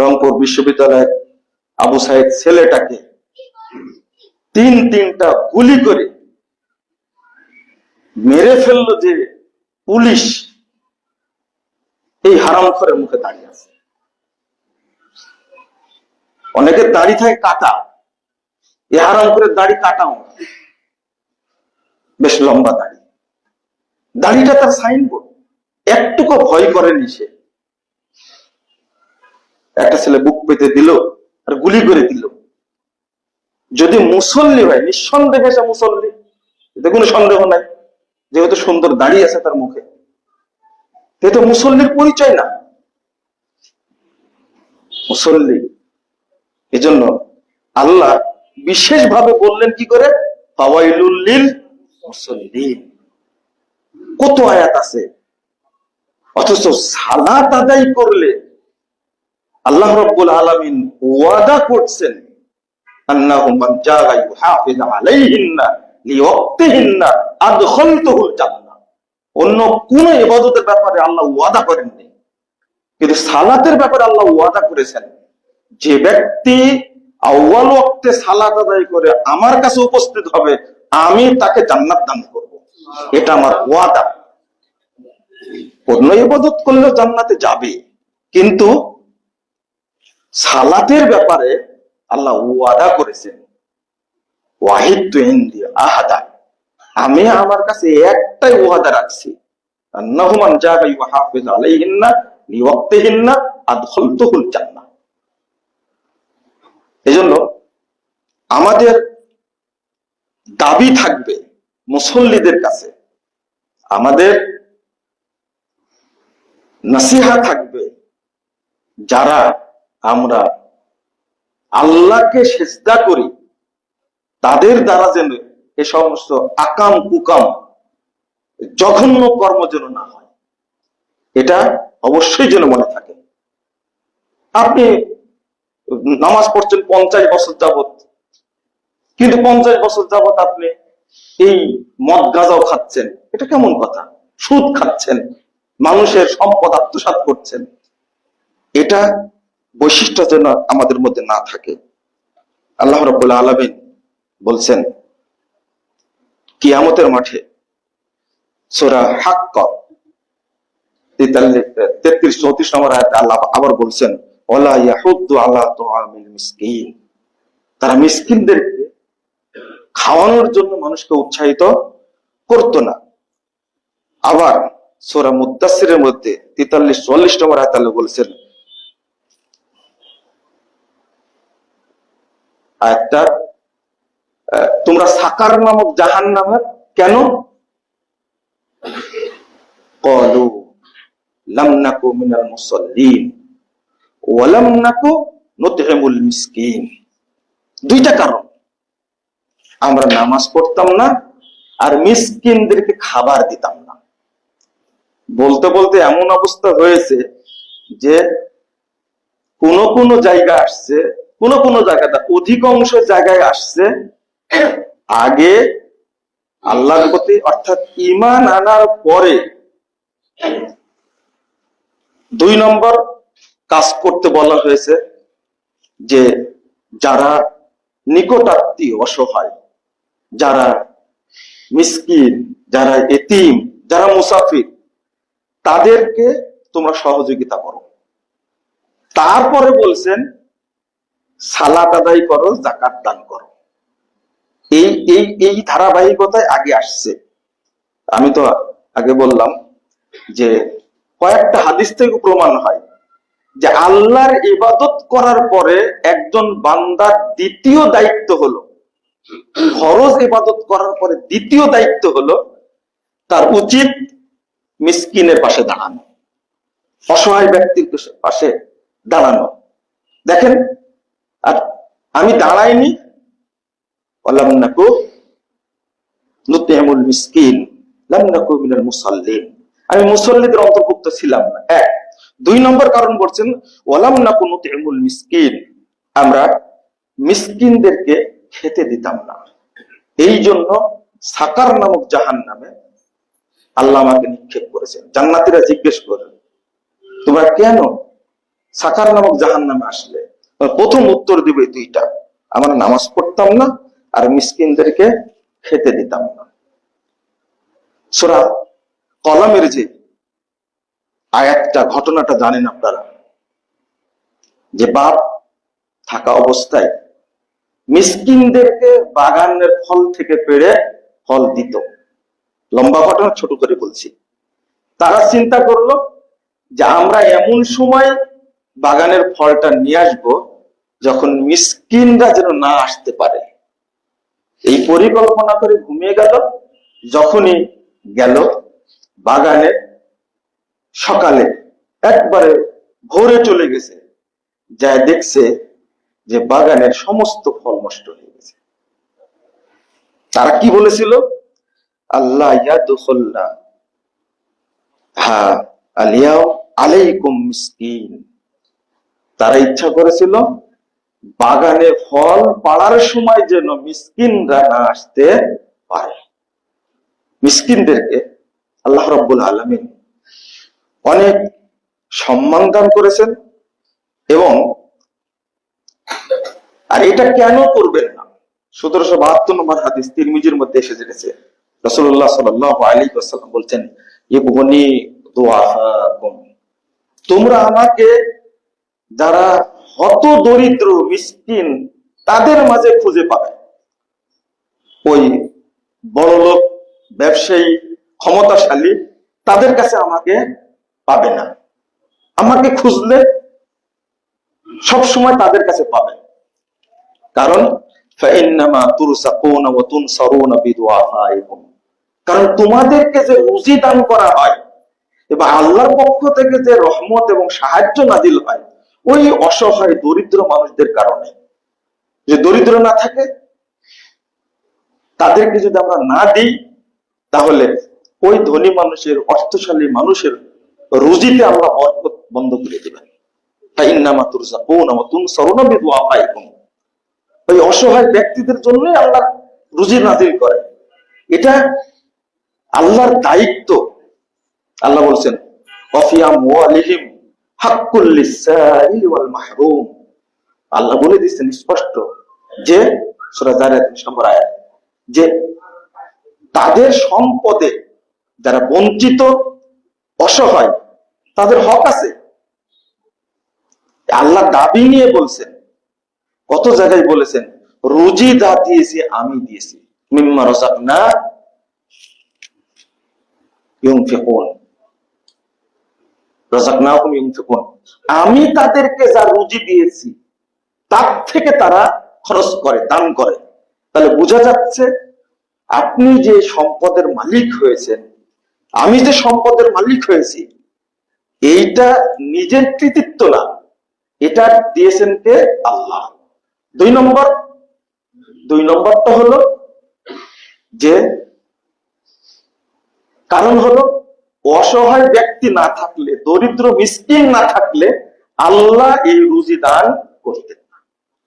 রংপুর বিশ্ববিদ্যালয়ের আবু সাইদ ছেলেটাকে তিন তিনটা গুলি করে মেরে ফেলল যে পুলিশ। এই হারাম খরের মুখে দাঁড়িয়ে আছে। অনেকের দাড়ি থাকে কাটা। এই হারাম করে দাড়ি কাটাও বেশ লম্বা দাড়ি। দাড়িটা তার সাইনবোর্ড একটুকু ভয় করেনি সে। একটা ছেলে বুক পেতে দিল আর গুলি করে দিল। যদি মুসল্লি হয়, নিঃসন্দেহে সে মুসল্লি। এতে কোনো সন্দেহ নাই। যেহেতু সুন্দর দাঁড়িয়ে আছে তার মুখে। এ তো মুসল্লির পরিচয় না। মুসল্লি। এজন্য আল্লাহ বিশেষভাবে বললেন কি করে? ফাওয়াইলুল্লিল মুসল্লিন। কত আয়াত আছে? অথচ সালাত আদায় করলে আল্লাহ রাব্বুল আলামিন ওয়াদা করছেন অন্য কোন ইবাদতের ব্যাপারে আল্লাহ ওয়াদা করেননি। কিন্তু সালাতের ব্যাপারে আল্লাহ ওয়াদা করেছেন, যে ব্যক্তি আউয়াল ওয়াক্তে সালাত আদায় করে আমার কাছে উপস্থিত হবে, আমি তাকে জান্নাত দান করব। এটা আমার ওয়াদা। অন্য ইবাদত করলে জান্নাতে যাবে, কিন্তু সালাতের ব্যাপারে আল্লাহ ওয়াদা করেছেন। ওয়াহিদ আহাদা। আমি আমার কাছে একটাই ওয়াদা রাখছি। আমাদের দাবি থাকবে মুসল্লিদের কাছে। আমাদের নাসিহা থাকবে যারা আমরা আল্লাহকে সেজদা করি, তাদের দ্বারা যেন এ সমস্ত আকাম কুকাম, জঘন্য কর্ম যেন না হয়। এটা অবশ্যই যেন মনে থাকে। আপনি নামাজ পড়ছেন পঞ্চাশ বছর যাবত কিন্তু পঞ্চাশ বছর যাবত আপনি এই মদ গাঁজাও খাচ্ছেন। এটা কেমন কথা? সুদ খাচ্ছেন, মানুষের সম্পদ আত্মসাৎ করছেন। এটা বৈশিষ্ট্য যেন আমাদের মধ্যে না থাকে। আল্লাহ রবুল্লা আলমিন বলছেন, কিয়ামতের মাঠে সোরা হাক্ক তেত্রিশ, চৌত্রিশ নম্বর আয়াতে আল্লাহ আবার বলছেন ওলা ইয়াহুদ্দু আল্লাহ তোয়ামিল তারা মিসকিনদেরকে খাওয়ানোর জন্য মানুষকে উৎসাহিত করতো না। আবার সোরা মুদাসিরের মধ্যে তেতাল্লিশ, চুয়াল্লিশ নম্বর আয়াত আল্লাহ বলছেন আয়াতটা তোমরা সাকার নামক জাহান নামের কেন? কলু মিনাল মিসকিন। দুইটা কারণ। আমরা নামাজ পড়তাম না আর মিসকিনদেরকে খাবার দিতাম না। বলতে বলতে এমন অবস্থা হয়েছে যে কোন কোন জায়গা আসছে কোন কোন জায়গাটা অধিকাংশ জায়গায় আসছে, আগে আল্লাহর প্রতি অর্থাৎ ইমান আনার পরে দুই নম্বর কাজ করতে বলা হয়েছে যে যারা নিকটাত্মীয় অসহায়, যারা মিসকিন, যারা এতিম, যারা মুসাফির, তাদেরকে তোমরা সহযোগিতা করো। তারপরে বলছেন সালাত আদায় করো জাকাত দান করো। এই এই এই ধারাবাহিকতায় আগে আসছে। আমি তো আগে বললাম যে কয়েকটা হাদিস থেকে প্রমাণ হয় যে আল্লাহর ইবাদত করার পরে একজন বান্দার দ্বিতীয় দায়িত্ব হলো, ফরজ ইবাদত করার পরে দ্বিতীয় দায়িত্ব হলো তার উচিত মিসকিনের পাশে দাঁড়ানো, অসহায় ব্যক্তির পাশে দাঁড়ানো। দেখেন আর আমি দাঁড়াইনি। আমি মুসল্লিদের অন্তর্ভুক্ত ছিলাম না। এক, দুই নম্বর কারণ বলছেন, ওয়ালাম নাকু নুতেমুল মিসকিন। আমরা মিসকিনদেরকে খেতে দিতাম না। এই জন্য সাকার নামক জাহান নামে আল্লাহ আমাকে নিক্ষেপ করেছেন। জান্নাতিরা জিজ্ঞেস করেন তোমরা কেন সাকার নামক জাহান নামে আসলে? প্রথম উত্তর দিবে দুইটা। আমরা নামাজ পড়তাম না, আর মিসকিনদেরকে খেতে দিতাম না। সোরা কলামের যে আয়াতটা, ঘটনাটা জানেন আপনারা? যে বাপ থাকা অবস্থায় মিসকিনদেরকে বাগানের ফল থেকে পেড়ে ফল দিত। লম্বা ঘটনা, ছোট করে বলছি। তারা চিন্তা করল যে আমরা এমন সময় বাগানের ফলটা নিয়ে আসব যখন মিসকিনরা যেন না আসতে পারে। এই পরিকল্পনা করে ঘুমিয়ে গেল, যখনই গেল বাগানে, সকালে একবারে ভোরে চলে গেছে। যা দেখছে যে বাগানের সমস্ত ফল নষ্ট হয়ে গেছে। তারা কি বলেছিল? আল্লাহ ইয়াদুল্লাহ হ্যাঁ আলিয়াও আলাইকুম মিসকিন। তারা ইচ্ছা করেছিল বাগানে ফল পাড়ার সময় যেন মিসকিনরা না আসতে পারে। মিসকিনদেরকে আল্লাহ রব্বুল আলমিন অনেক সম্মান দান করেছেন এবং আর এটা কেন করবেন না? সতেরোশো বাহাত্তর নম্বর হাদিস তিরমিজির মধ্যে এসে জেনেছে। রসুল্লাহ সাল আলী আসাল্লাম বলছেন ইবনি তোমরা আমাকে যারা হত দরিদ্র, মিসকিন তাদের মাঝে খুঁজে পায় ওই বড়লোক ব্যবসায়ী, ক্ষমতাশালী তাদের কাছে আমাকে পাবে না। আমাকে খুঁজলে সব সময় তাদের কাছে পাবে। কারণ কারণ তোমাদেরকে যে রুজি দান করা হয় এবং আল্লাহর পক্ষ থেকে যে রহমত এবং সাহায্য নাজিল হয় ওই অসহায় দরিদ্র মানুষদের কারণে। যে দরিদ্র না থাকে, তাদেরকে যদি আমরা না দিই, তাহলে ওই ধনী মানুষের, অর্থশালী মানুষের রুজিতে আমরা বরকত বন্ধ করে দেবেন। আল্লাহ রুজি নাজিল করে এটা আল্লাহর দায়িত্ব। আল্লাহ বলছেন অফিয়াম আল্লাহ বলে দিচ্ছেন স্পষ্ট যে যে তাদের সম্পদে যারা বঞ্চিত, অসহায়, তাদের হক আছে। আল্লাহ দাবি নিয়ে বলছেন, কত জায়গায় বলেছেন, রুজি দা দিয়েছি আমি দিয়েছি। মিম্মা রসাক না আমি তাদেরকে যা রুজি দিয়েছি, তার থেকে তারা খরচ করে, দান করে। তাহলে বোঝা যাচ্ছে আপনি যে সম্পদের মালিক হয়েছেন, আমি যে সম্পদের মালিক হয়েছি, এইটা নিজের কৃতিত্ব না, এটা দিয়েছেন কে? আল্লাহ। দুই নম্বর, দুই নম্বরটা হলো যে, কারণ হলো অসহায় ব্যক্তি না থাকলে দরিদ্র মিসকিন না থাকলে আল্লাহ এই রুজি দান করতেন।